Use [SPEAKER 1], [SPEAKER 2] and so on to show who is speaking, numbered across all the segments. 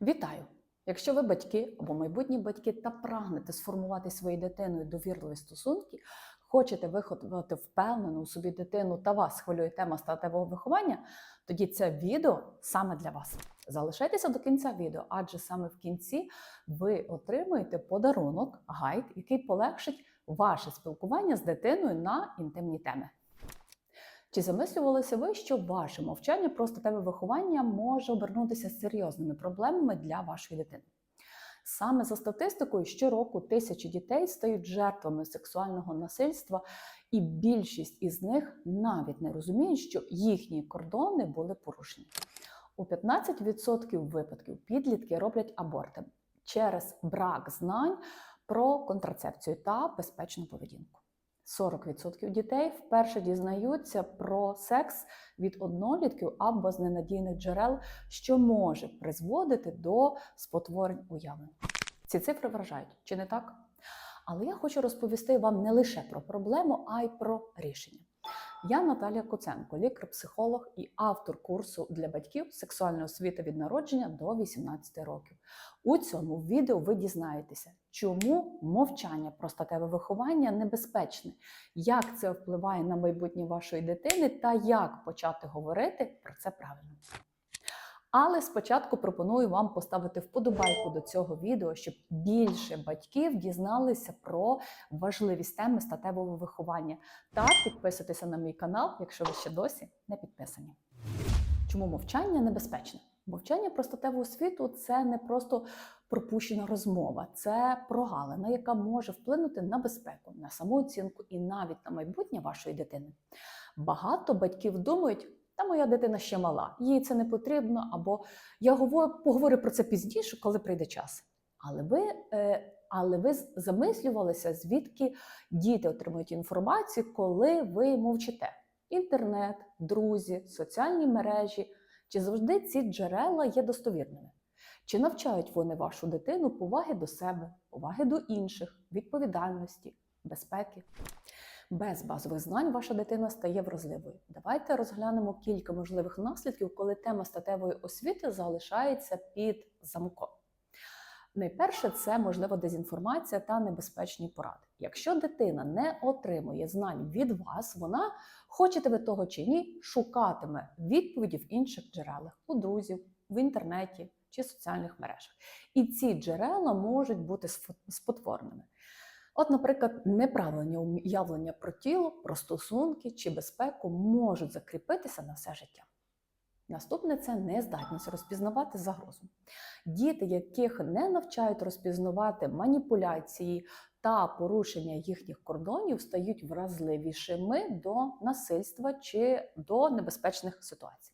[SPEAKER 1] Вітаю! Якщо ви батьки або майбутні батьки та прагнете сформувати своєю дитиною довірливі стосунки, хочете виховати впевнену у собі дитину та вас хвилює тема статевого виховання, тоді це відео саме для вас. Залишайтеся до кінця відео, адже саме в кінці ви отримуєте подарунок, гайд, який полегшить ваше спілкування з дитиною на інтимні теми. Чи замислювалися ви, що ваше мовчання про статеве виховання може обернутися серйозними проблемами для вашої дитини? Саме за статистикою, щороку тисячі дітей стають жертвами сексуального насильства, і більшість із них навіть не розуміють, що їхні кордони були порушені. У 15% випадків підлітки роблять аборти через брак знань про контрацепцію та безпечну поведінку. 40% дітей вперше дізнаються про секс від однолітків або з ненадійних джерел, що може призводити до спотворень уявлення. Ці цифри вражають, чи не так? Але я хочу розповісти вам не лише про проблему, а й про рішення. Я Наталія Куценко, лікар-психолог і автор курсу для батьків сексуальної освіти від народження до 18 років. У цьому відео ви дізнаєтеся, чому мовчання про статеве виховання небезпечне, як це впливає на майбутнє вашої дитини та як почати говорити про це правильно. Але спочатку пропоную вам поставити вподобайку до цього відео, щоб більше батьків дізналися про важливість теми статевого виховання та підписуйтеся на мій канал, якщо ви ще досі не підписані. Чому мовчання небезпечне? Мовчання про статеву освіту це не просто пропущена розмова, це прогалина, яка може вплинути на безпеку, на самооцінку і навіть на майбутнє вашої дитини. Багато батьків думають, та моя дитина ще мала, їй це не потрібно, або я говорю, поговорю про це пізніше, коли прийде час. Але ви, е, але ви замислювалися, звідки діти отримують інформацію, коли ви мовчите. Інтернет, друзі, соціальні мережі. Чи завжди ці джерела є достовірними? Чи навчають вони вашу дитину поваги до себе, поваги до інших, відповідальності, безпеки? Без базових знань ваша дитина стає вразливою. Давайте розглянемо кілька можливих наслідків, коли тема статевої освіти залишається під замком. Найперше, це можлива дезінформація та небезпечні поради. Якщо дитина не отримує знань від вас, вона, хочете ви того чи ні, шукатиме відповіді в інших джерелах, у друзів, в інтернеті чи соціальних мережах. І ці джерела можуть бути спотвореними. От, наприклад, неправильні уявлення про тіло, про стосунки чи безпеку можуть закріпитися на все життя. Наступне це нездатність розпізнавати загрозу. Діти, яких не навчають розпізнавати маніпуляції та порушення їхніх кордонів, стають вразливішими до насильства чи до небезпечних ситуацій.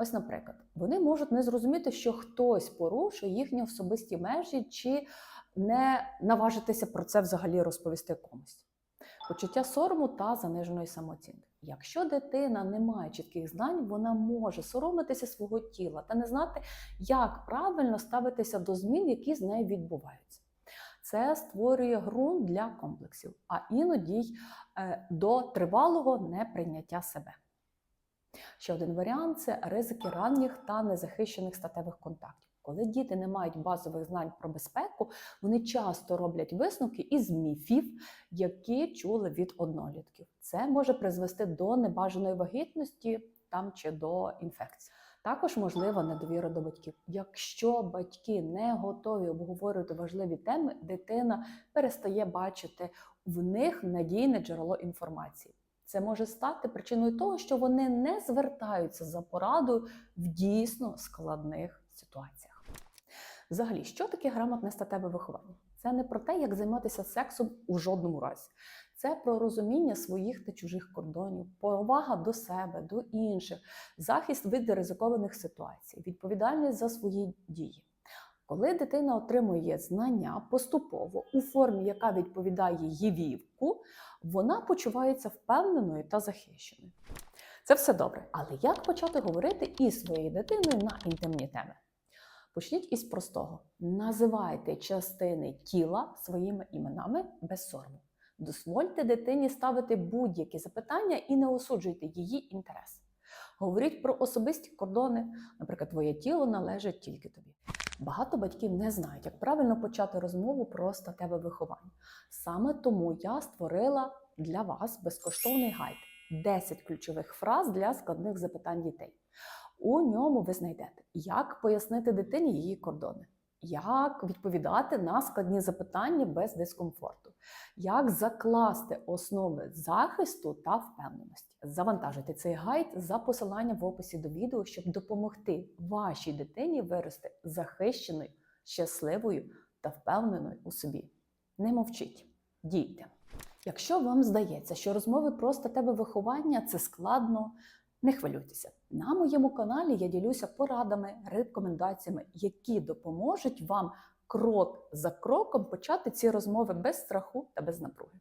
[SPEAKER 1] Ось, наприклад, вони можуть не зрозуміти, що хтось порушує їхні особисті межі, чи не наважитися про це взагалі розповісти комусь. Почуття сорому та заниженої самооцінки. Якщо дитина не має чітких знань, вона може соромитися свого тіла та не знати, як правильно ставитися до змін, які з нею відбуваються. Це створює ґрунт для комплексів, а іноді й до тривалого неприйняття себе. Ще один варіант це ризики ранніх та незахищених статевих контактів. Коли діти не мають базових знань про безпеку, вони часто роблять висновки із міфів, які чули від однолітків. Це може призвести до небажаної вагітності там чи до інфекції. Також можлива недовіра до батьків. Якщо батьки не готові обговорювати важливі теми, дитина перестає бачити в них надійне джерело інформації. Це може стати причиною того, що вони не звертаються за порадою в дійсно складних ситуаціях. Взагалі, що таке грамотне статеве виховання? Це не про те, як займатися сексом у жодному разі. Це про розуміння своїх та чужих кордонів, повага до себе, до інших, захист від ризикованих ситуацій, відповідальність за свої дії. Коли дитина отримує знання поступово у формі, яка відповідає її вівку, вона почувається впевненою та захищеною. Це все добре. Але як почати говорити із своєю дитиною на інтимні теми? Почніть із простого: називайте частини тіла своїми іменами без сорому. Дозвольте дитині ставити будь-які запитання і не осуджуйте її інтерес. Говоріть про особисті кордони, наприклад, твоє тіло належить тільки тобі. Багато батьків не знають, як правильно почати розмову про статеве виховання. Саме тому я створила для вас безкоштовний гайд 10 ключових фраз для складних запитань дітей. У ньому ви знайдете, як пояснити дитині її кордони, як відповідати на складні запитання без дискомфорту, як закласти основи захисту та впевненості. Завантажити цей гайд за посиланням в описі до відео, щоб допомогти вашій дитині вирости захищеною, щасливою та впевненою у собі. Не мовчіть, дійте. Якщо вам здається, що розмови про статеве виховання це складно, не хвилюйтеся. На моєму каналі я ділюся порадами, рекомендаціями, які допоможуть вам крок за кроком почати ці розмови без страху та без напруги.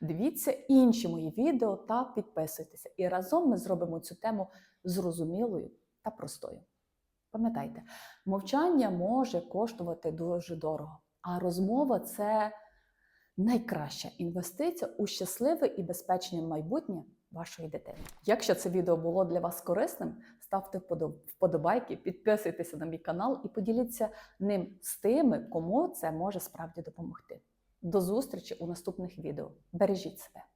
[SPEAKER 1] Дивіться інші мої відео та підписуйтеся. І разом ми зробимо цю тему зрозумілою та простою. Пам'ятайте, мовчання може коштувати дуже дорого, а розмова це найкраща інвестиція у щасливе і безпечне майбутнє вашої дитини. Якщо це відео було для вас корисним, ставте вподобайки, підписуйтеся на мій канал і поділіться ним з тими, кому це може справді допомогти. До зустрічі у наступних відео. Бережіть себе!